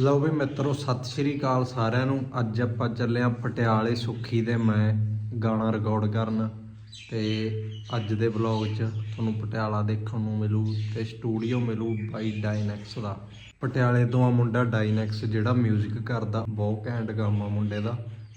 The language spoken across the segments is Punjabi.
ਲਓ ਵੀ ਮਿੱਤਰੋ, ਸਤਿ ਸ਼੍ਰੀ ਅਕਾਲ ਸਾਰਿਆਂ ਨੂੰ। ਅੱਜ ਆਪਾਂ ਚੱਲੇ ਆਂ ਪਟਿਆਲੇ ਸੁੱਖੀ ਦੇ ਮੈਂ ਗਾਣਾ ਰਿਕਾਰਡ ਕਰਨ ਤੇ ਅੱਜ ਦੇ ਵਲੌਗ 'ਚ ਤੁਹਾਨੂੰ ਪਟਿਆਲਾ ਦੇਖਣ ਨੂੰ ਮਿਲੂ ਤੇ ਸਟੂਡੀਓ ਮਿਲੂ ਬਾਈ ਡਾਇਨੈਕਸ ਦਾ। ਪਟਿਆਲੇ ਤੋਂ ਆ ਮੁੰਡਾ ਡਾਇਨੈਕਸ ਜਿਹੜਾ 뮤직 ਕਰਦਾ, ਬਹੁਤ ਘੈਂਟ ਕੰਮ ਆ ਮੁੰਡੇ ਦਾ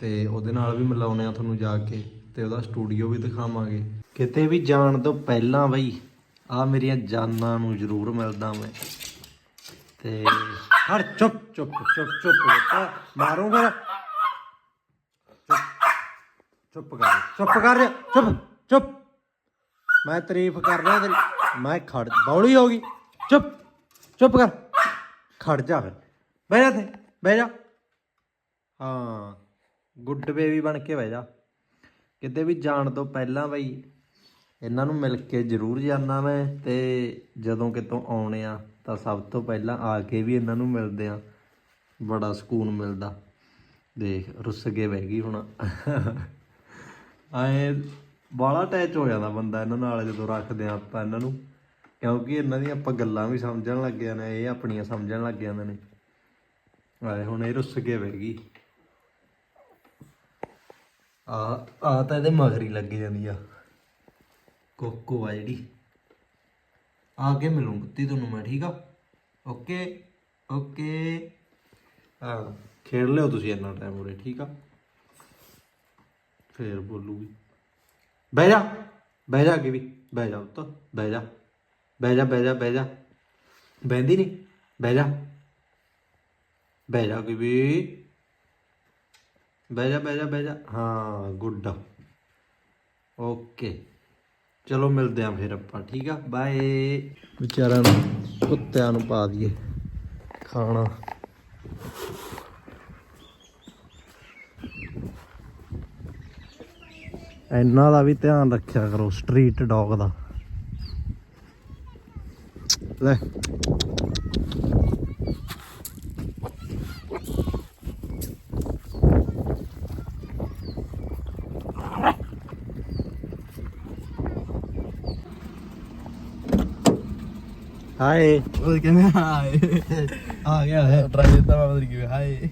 ਤੇ ਉਹਦੇ ਨਾਲ ਵੀ ਮਿਲਾਉਣੇ ਆ ਤੁਹਾਨੂੰ ਜਾ ਕੇ ਤੇ ਉਹਦਾ ਸਟੂਡੀਓ ਵੀ ਦਿਖਾਵਾਂਗੇ। ਕਿਤੇ ਵੀ ਜਾਣ ਤੋਂ ਪਹਿਲਾਂ ਬਈ ਆ ਮੇਰੀਆਂ ਜਾਨਾਂ ਨੂੰ ਜ਼ਰੂਰ ਮਿਲਦਾ ਮੈਂ ਤੇ ਹਰ ਚੁੱਪ ਚੁੱਪ ਚੁੱਪ ਚੁੱਪ ਬੇਟਾ ਮਾਰੂ ਫਿਰ ਚੁੱਪ ਚੁੱਪ ਕਰ ਚੁੱਪ ਕਰ ਜਾ, ਚੁੱਪ ਚੁੱਪ ਮੈਂ ਤਾਰੀਫ ਕਰ ਰਿਹਾ ਤੇਰੀ ਮੈਂ ਖੜ ਬੌਲੀ ਹੋ ਗਈ ਚੁੱਪ ਚੁੱਪ ਕਰ ਖੜ ਜਾ ਫਿਰ ਬਹਿ ਜਾ ਤੇ ਬਹਿ ਜਾ ਹਾਂ ਗੁੱਡ ਬੇਬੀ ਬਣ ਕੇ ਬਹਿ ਜਾ ਕਿਤੇ ਵੀ ਜਾਣ ਤੋਂ ਪਹਿਲਾਂ ਬਈ ਇਹਨਾਂ ਨੂੰ ਮਿਲ ਕੇ ਜ਼ਰੂਰ ਜਾਣਾ ਮੈਂ ਤੇ ਜਦੋਂ ਕਿਤੋਂ ਆਉਣੇ ਆ ਤਾਂ ਸਭ ਤੋਂ ਪਹਿਲਾਂ ਆ ਕੇ ਵੀ ਇਹਨਾਂ ਨੂੰ ਮਿਲਦੇ ਆ ਬੜਾ ਸਕੂਨ ਮਿਲਦਾ। ਦੇਖ, ਰੁੱਸ ਕੇ ਬਹਿ ਗਈ ਹੁਣ। ਐ ਬਾਲਾ ਅਟੈਚ ਹੋ ਜਾਂਦਾ ਬੰਦਾ ਇਹਨਾਂ ਨਾਲ ਜਦੋਂ ਰੱਖਦੇ ਆ ਆਪਾਂ ਇਹਨਾਂ ਨੂੰ। ਕਿਉਂਕਿ ਇਹਨਾਂ ਦੀਆਂ ਆਪਾਂ ਗੱਲਾਂ ਵੀ ਸਮਝਣ ਲੱਗ ਜਾਂਦੇ ਨੇ, ਇਹ ਆਪਣੀਆਂ ਸਮਝਣ ਲੱਗ ਜਾਂਦੇ ਨੇ। ਆਏ, ਹੁਣ ਇਹ ਰੁੱਸ ਕੇ ਬਹਿ ਗਈ। ਆ ਆ ਤਾਂ ਇਹਦੇ ਮਗਰੀ ਲੱਗੀ ਜਾਂਦੀ ਆ। ਕੋਕੋ ਆ ਜਿਹੜੀ। ਆ ਕੇ ਮਿਲੂੰ ਕੁੱਤੀ ਤੁਹਾਨੂੰ ਮੈਂ, ਠੀਕ ਆ? ਓਕੇ ਓਕੇ ਹਾਂ ਖੇਡ ਲਿਓ ਤੁਸੀਂ ਇੰਨਾ ਟਾਈਮ ਉਰੇ, ਠੀਕ ਆ? ਫੇਰ ਬੋਲੂਗੀ। ਬਹਿ ਜਾ ਬਹਿ ਜਾ ਅੱਗੇ ਵੀ, ਬਹਿ ਜਾ ਉੱਤ ਬਹਿ ਜਾ ਬਹਿ ਜਾ ਬਹਿ ਜਾ ਬਹਿ ਜਾ। ਬਹਿੰਦੀ ਨਹੀਂ ਬਹਿ ਜਾ। ਬਹਿ ਜਾ ਅੱਗੇ ਵੀ। ਬਹਿ ਜਾ ਬਹਿ ਜਾ ਬਹਿ ਜਾ। ਹਾਂ, ਗੁੱਡ। ਓਕੇ ਚਲੋ ਮਿਲਦੇ ਆਂ ਫਿਰ ਆਪਾਂ, ਠੀਕ ਆ? ਬਾਏ ਵਿਚਾਰਿਆਂ ਨੂੰ, ਕੁੱਤਿਆਂ ਨੂੰ ਪਾ ਦਈਏ ਖਾਣਾ। ਇਹਨਾਂ ਦਾ ਵੀ ਧਿਆਨ ਰੱਖਿਆ ਕਰੋ ਸਟਰੀਟ ਡੌਗ ਦਾ। ਲੈ। ਹਾਏ ਉਹ ਕਹਿੰਦੇ ਹਾਏ ਆ ਗਿਆ ਹੈ ਟਰਾਈ ਦਿੱਤਾ ਮੈਂ ਬਦਲ ਗਿਆ ਹਾਏ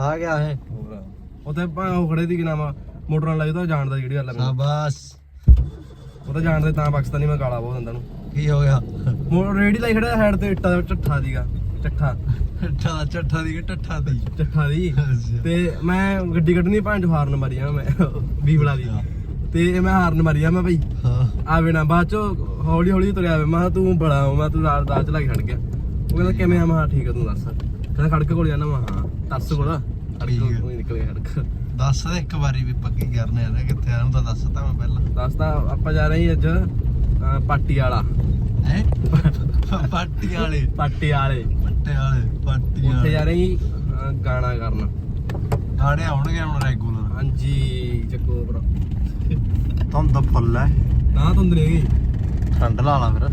ਆ ਗਿਆ ਹੈ ਹੋਰ ਉੱਥੇ ਭਾਂ ਉਹ ਖੜੇ ਦੀ ਨਾਮ ਮੋਟਰ ਲੱਗਦਾ ਜਾਣਦਾ ਜਿਹੜੀ ਗੱਲ ਆ ਸ਼ਾਬਾਸ਼ ਉਹ ਤਾਂ ਜਾਣਦੇ ਤਾਂ ਪਾਕਿਸਤਾਨੀ ਮੈਂ ਕਾਲਾ ਬਹੁਤ ਹੁੰਦਾ ਨੂੰ ਕੀ ਹੋ ਗਿਆ ਮੋਟਰ ਰੇੜੀ ਲਾਈ ਖੜਾ ਹੈਡ ਤੇ ਇੱਟਾਂ ਦਾ ਚੱਠਾ ਦੀਗਾ ਚੱਠਾ ਠਾ ਚੱਠਾ ਦੀ ਕਿ ਦੀ ਚੱਠਾ ਦੀ ਅੱਛਾ। ਤੇ ਮੈਂ ਗੱਡੀ ਕੱਢਣੀ ਭਾਂ ਚ ਹਾਰਨ ਮਾਰੀ ਆ ਮੈਂ ਵੀਵਲਾ ਦੀ ਤੇ ਮੈਂ ਹਾਰਨ ਮਾਰੀ ਆ ਮੈਂ ਭਾਈ ਹਾਂ ਆਵੇ ਨਾ ਬਾਅਦ ਚ ਹੌਲੀ ਹੌਲੀ ਤੁਰਿਆ ਆਵੇ ਮੈਂ ਕਿਹਾ ਤੂੰ ਬੜਾ ਹੋ ਮੈਂ ਤੂੰ ਰਾਤ ਰਾਤ ਚਲਾ ਕੇ ਖੜ ਗਿਆ। ਉਹ ਕਹਿੰਦਾ ਕਿਵੇਂ ਆ? ਮੈਂ ਕਿਹਾ ਠੀਕ ਆ ਤੂੰ ਦੱਸ। ਕਹਿੰਦਾ ਖੜਕ ਕੋਲ ਜਾਣਾ ਮੈਂ ਹਾਂ ਤਰਸ ਕੋਲ। ਠੀਕ ਆ। ਹੀ ਨਿਕਲ ਖੜਕ। ਦੱਸ ਦੇ ਇੱਕ ਵਾਰੀ ਵੀ ਪੱਕੀ ਕਰਨੇ ਆ ਕਿੱਥੇ ਆ ਤਾਂ ਦੱਸਤਾ ਮੈਂ ਪਹਿਲਾਂ। ਦੱਸ ਤਾਂ ਆਪਾਂ ਜਾ ਰਹੇ ਹਾਂ ਅੱਜ ਅਹ, ਪਾਟੀ ਵਾਲਾ। ਹੈ? ਪੱਟੀ ਵਾਲੇ। ਪਾਟੀ ਵਾਲੇ। ਪੱਟੇ ਵਾਲੇ ਪੱਟੀ ਉੱਥੇ ਵਾਲੇ। ਜਾ ਰਹੇ ਸੀ ਅਹ, ਗਾਣਾ ਕਰਨ। ਗਾਣੇ ਆਉਣਗੇ ਹੁਣ ਰੈਗੂਲਰ ਹਾਂਜੀ ਚੱਕੋ ਭਰਾ ਧੁੰਦ ਫੁੱਲ ਹੈ। ਨਾ ਤੁੰਦ ਨਹੀਂ ਗਈ ਠੰਡ ਲਾ ਲਾ ਫਿਰ।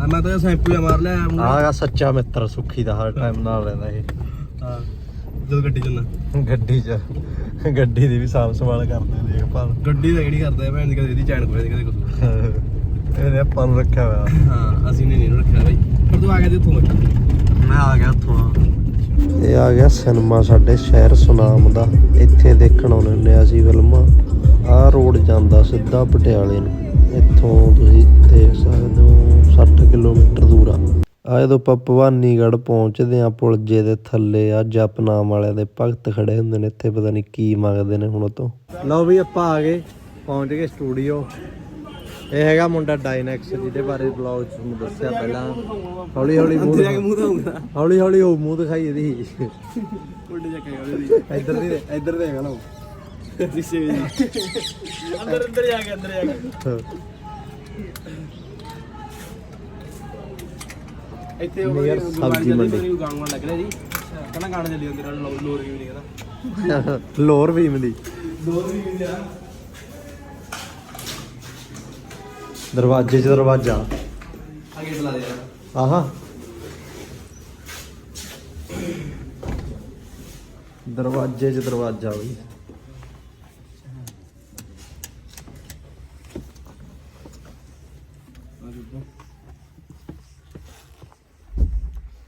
ਆ ਮੈਂ ਤਾਂ ਸ਼ੈਂਪੂ ਜਿਹਾ ਮਾਰ ਲਿਆ ਮੂੰਹ ਆਗਾ ਸੱਚਾ ਮਿੱਤਰ ਸੁੱਖੀ ਦਾ ਹਰ ਟਾਈਮ ਨਾਲ ਰਹਿੰਦਾ ਇਹ। ਹਾਂ ਜਦੋਂ ਗੱਡੀ ਚੱਲਣਾ। ਗੱਡੀ 'ਚ ਗੱਡੀ ਦੀ ਵੀ ਸਾਫ਼ ਸੰਭਾਲ ਕਰਦੇ ਦੇਖਭਾਲ ਗੱਡੀ ਦਾ ਕਿਹੜੀ ਕਰਦਾ ਹੈ ਭੈਣ ਦੀ ਕਦੇ ਇਹਦੀ ਚੈਨ ਕੋਈ ਕਦੇ ਕੁਝ ਇਹਨੇ ਆਪਾਂ ਨੂੰ ਰੱਖਿਆ ਹੋਇਆ। ਹਾਂ ਅਸੀਂ ਨੇ ਨਹੀਂ ਇਹਨੂੰ ਰੱਖਿਆ ਬਾਈ। ਪਰ ਤੂੰ ਆ ਗਿਆ ਤੇ ਉੱਥੋਂ ਮੈਂ ਆ ਗਿਆ ਉੱਥੋਂ ਇਹ ਆ ਗਿਆ ਸਿਨੇਮਾ ਸਾਡੇ ਸ਼ਹਿਰ ਸੁਨਾਮ ਦਾ। ਇੱਥੇ ਦੇਖਣ ਆਉਂਦੇ ਹੁੰਦੇ ਆ ਅਸੀਂ ਫਿਲਮਾਂ। ਆਹ ਰੋਡ ਜਾਂਦਾ ਸਿੱਧਾ ਪਟਿਆਲੇ ਨੂੰ। ਇੱਥੋਂ ਤੁਸੀਂ ਦੇਖ ਸਕਦੇ ਹੋ 60 ਕਿਲੋਮੀਟਰ ਦੂਰ ਆ। ਆ ਜਦੋਂ ਆਪਾਂ ਭਵਾਨੀਗੜ੍ਹ ਪਹੁੰਚਦੇ ਆ ਪੁਲ ਜੇ ਦੇ ਥੱਲੇ ਆ ਜਪਨਾਮ ਵਾਲਿਆਂ ਦੇ ਭਗਤ ਖੜੇ ਹੁੰਦੇ ਨੇ ਇੱਥੇ ਪਤਾ ਨਹੀਂ ਕੀ ਮੰਗਦੇ ਨੇ ਹੁਣ ਉਹ ਤੋਂ ਲਓ ਵੀ ਆਪਾਂ ਆ ਗਏ ਪਹੁੰਚ ਗਏ ਸਟੂਡੀਓ। ਇਹ ਹੈਗਾ ਮੁੰਡਾ ਡਾਇਨੈਕਸ ਜਿਹਦੇ ਬਾਰੇ ਬਲੌਗ ਚ ਤੁਹਾਨੂੰ ਦੱਸਿਆ ਪਹਿਲਾਂ। ਹੌਲੀ ਹੌਲੀ ਮੂੰਹ ਜਾ ਕੇ ਮੂੰਹ ਧੋਉਂਗਾ ਹੌਲੀ ਹੌਲੀ ਉਹ ਮੂੰਹ ਦਿਖਾਈ ਇਹਦੀ। ਉਲਟੇ ਜਾ ਕੇ ਇੱਧਰ ਦੀ ਇੱਧਰ ਦੇਖ ਲਓ ਦਿਸੇ ਵੀ ਅੰਦਰ ਅੰਦਰ ਜਾ ਕੇ ਅੰਦਰ ਇੱਥੇ ਉਹ Near ਸਬਜ਼ੀ ਮੰਡੀ। ਗਾਣਾ ਲੱਗ ਰਿਹਾ ਜੀ ਕਹਿੰਦਾ ਗਾਣਾ ਚੱਲੀ ਜਾਂਦੇ ਨਾਲ ਲੋਰ ਵੀ ਨਹੀਂ ਕਹਿੰਦਾ ਲੋਰ ਭੀਮ ਦੀ ਲੋਰ ਵੀ ਨਹੀਂ ਆ ਦਰਵਾਜ਼ੇ 'ਚ ਦਰਵਾਜ਼ਾ ਅੱਗੇ ਬੁਲਾ ਦੇ ਯਾਰ ਆਹਾ ਦਰਵਾਜ਼ੇ 'ਚ ਦਰਵਾਜ਼ਾ ਬਈ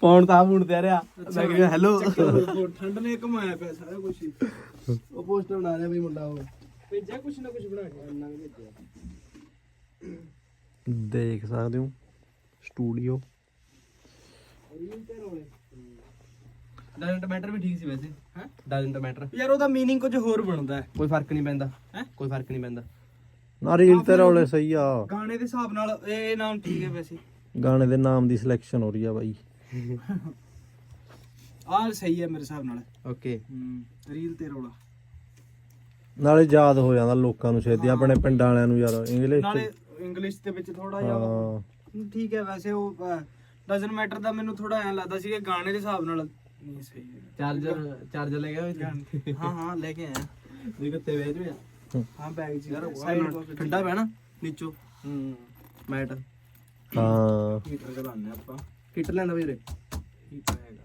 ਫੋਨ ਤਾਂ ਫੋਨ ਤੇ ਆ ਰਿਹਾ ਮੈਂ ਕਿਹਾ ਹੈਲੋ ਉਹ ਠੰਡ ਨੇ ਘਮਾਇਆ ਪਿਆ ਸਾਰਾ ਕੁਝ ਹੀ ਉਹ ਪੋਸਟਰ ਬਣਾ ਰਿਹਾ ਬਈ ਮੁੰਡਾ ਉਹ ਭੇਜਿਆ ਕੁਛ ਨਾ ਕੁਛ ਬਣਾ ਕੇ ਇੰਨਾ ਕੁ ਭੇਜਿਆ ਦੇਖ ਸਕਦੇ ਹੋ ਸਟੂਡੀਓ ਡਾਇਰੈਕਟ ਮੈਟਰ ਵੀ ਠੀਕ ਸੀ ਵੈਸੇ ਹੈਂ? ਡਾਇਰੈਕਟ ਮੈਟਰ ਯਾਰ ਉਹਦਾ मीनिंग ਕੁਝ ਹੋਰ ਬਣਦਾ ਹੈ ਕੋਈ ਫਰਕ ਨਹੀਂ ਪੈਂਦਾ ਹੈਂ? ਕੋਈ ਫਰਕ ਨਹੀਂ ਪੈਂਦਾ ਨਾ ਰੀਲ ਤੇ ਰੌਲੇ ਸਹੀ ਆ ਗਾਣੇ ਦੇ ਹਿਸਾਬ ਨਾਲ ਇਹ ਇਹ ਨਾਮ ਠੀਕ ਹੈ ਵੈਸੇ ਗਾਣੇ ਦੇ ਨਾਮ ਦੀ ਸਿਲੈਕਸ਼ਨ ਹੋ ਰਹੀ ਆ ਬਾਈ। ਆਹ ਸਹੀ ਹੈ ਮੇਰੇ ਹਿਸਾਬ ਨਾਲ। ਓਕੇ ਹੂੰ ਰੀਲ ਤੇ ਰੌਲਾ। ਨਾਲੇ ਯਾਦ ਹੋ ਜਾਂਦਾ ਲੋਕਾਂ ਨੂੰ ਛੇਤੀ ਆਪਣੇ ਪਿੰਡਾਂ ਵਾਲਿਆਂ ਨੂੰ ਯਾਰ ਇੰਗਲਿਸ਼ ਨਾਲੇ ਇੰਗਲਿਸ਼ ਦੇ ਵਿੱਚ ਥੋੜਾ ਜਿਹਾ ਹਾਂ। ਠੀਕ ਹੈ ਵੈਸੇ ਉਹ ਡਸਨਟ ਮੈਟਰ ਦਾ ਮੈਨੂੰ ਥੋੜਾ ਐਂ ਲੱਗਦਾ ਸੀ ਕਿ ਗਾਣੇ ਦੇ ਹਿਸਾਬ ਨਾਲ ਨਹੀਂ ਸਹੀ ਹੈ ਚਾਰਜਰ ਚਾਰਜਰ ਲੈ ਗਿਆ ਵਿੱਚ? ਹਾਂ ਹਾਂ ਲੈ ਕੇ ਆਇਆ। ਦੇ ਕਿੱਥੇ ਵੇਚ ਰਿਹਾ ਹਾਂ ਬੈਗ ਯਾਰ ਸਾਈਡ ਠੰਡਾ ਪਿਆ ਨਾ ਨੀਚੋ। ਹੂੰ। ਮੈਟ ਹਾਂ। ਹੀਟਰ ਚਲਾਉਂਦੇ ਆਪਾਂ। ਕਿੱਟ ਲੈਂਦਾ ਵੀਰੇ। ਹੀਟਰ ਹੈਗਾ।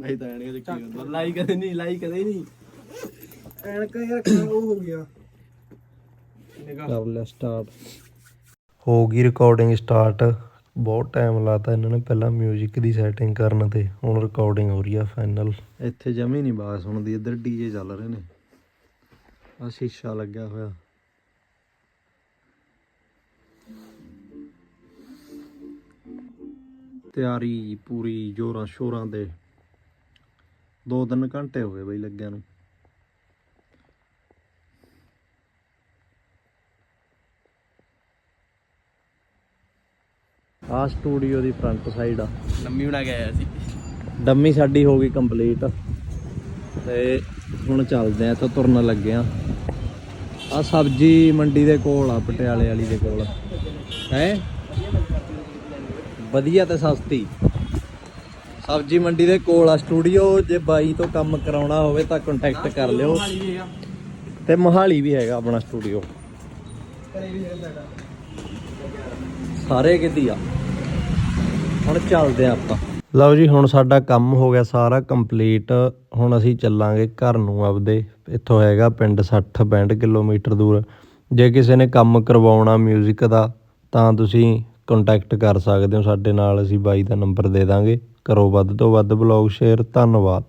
ਭਾਈ ਤਾਂ ਐਨਕ ਦੇਖੀ ਜਾਂਦਾ ਲਾਈ ਕਦੇ ਨਹੀਂ ਲਾਈ ਕਦੇ ਨਹੀਂ ਐਨਕ ਯਾਰ ਕਿਆ ਉਹ ਹੋ ਗਿਆ। ਨਿਗਾ ਕਰ ਲਿਆ ਸਟਾਰਟ ਹੋ ਗਈ ਰਿਕਾਰਡਿੰਗ ਸਟਾਰਟ ਬਹੁਤ ਟਾਈਮ ਲਾਤਾ ਇਹਨਾਂ ਨੇ ਪਹਿਲਾਂ 뮤직 ਦੀ ਸੈਟਿੰਗ ਕਰਨ ਤੇ। ਹੁਣ ਰਿਕਾਰਡਿੰਗ ਹੋ ਰਹੀ ਆ ਫਾਈਨਲ ਇੱਥੇ ਜਮੀ ਨਹੀਂ ਬਾਸ ਸੁਣਦੀ ਇੱਧਰ ਡੀਜੇ ਚੱਲ ਰਹੇ ਨੇ। ਆ ਸ਼ੀਸ਼ਾ ਲੱਗਿਆ ਹੋਇਆ। ਤਿਆਰੀ ਪੂਰੀ ਜੋਰਾਂ ਸ਼ੋਰਾਂ ਦੇ। ਦੋ ਤਿੰਨ ਘੰਟੇ ਹੋ ਗਏ ਬਈ ਲੱਗਿਆ ਨੂੰ। ਆ ਸਟੂਡੀਓ ਦੀ ਫਰੰਟ ਸਾਈਡ ਆ। ਲੰਮੀ ਬਣਾ ਕੇ ਆਇਆ ਸੀ। ਡੰਮੀ ਸਾਡੀ ਹੋ ਗਈ ਕੰਪਲੀਟ ਤੇ ਹੁਣ ਚੱਲਦੇ ਆ ਇੱਥੋਂ ਤੁਰਨ ਲੱਗੇ ਆ ਆ ਸਬਜੀ ਮੰਡੀ ਦੇ ਕੋਲ ਆ ਪਟਿਆਲੇ ਵਾਲੀ ਦੇ ਕੋਲ। ਹੈ? ਵਧੀਆ ਤੇ ਸਸਤੀ। ਸਬਜੀ ਮੰਡੀ ਦੇ ਕੋਲ ਆ ਸਟੂਡੀਓ, ਜੇ ਬਾਈ ਤੋਂ ਕੰਮ ਕਰਾਉਣਾ ਹੋਵੇ ਤਾਂ ਕੰਟੈਕਟ ਕਰ ਲਿਓ। ਤੇ ਮੋਹਾਲੀ ਵੀ ਹੈਗਾ ਆਪਣਾ ਸਟੂਡੀਓ। ਸਾਰੇ ਕਿਤੇ ਆ। ਹੁਣ ਚੱਲਦੇ ਆ ਆਪਾਂ। ਲਓ ਜੀ, ਹੁਣ ਸਾਡਾ ਕੰਮ ਹੋ ਗਿਆ ਸਾਰਾ ਕੰਪਲੀਟ। ਹੁਣ ਅਸੀਂ ਚੱਲਾਂਗੇ ਘਰ ਨੂੰ ਆਪਦੇ। ਇੱਥੋਂ ਹੈਗਾ ਪਿੰਡ 60 65 ਕਿਲੋਮੀਟਰ ਦੂਰ। ਜੇ ਕਿਸੇ ਨੇ ਕੰਮ ਕਰਵਾਉਣਾ 뮤직 ਦਾ, ਤਾਂ ਤੁਸੀਂ ਕੰਟੈਕਟ ਕਰ ਸਕਦੇ ਹੋ ਸਾਡੇ ਨਾਲ, ਅਸੀਂ ਬਾਈ ਦਾ ਨੰਬਰ ਦੇ ਦਾਂਗੇ। ਕਰੋ ਵੱਧ ਤੋਂ ਵੱਧ ਬਲੌਗ ਸ਼ੇਅਰ ਧੰਨਵਾਦ।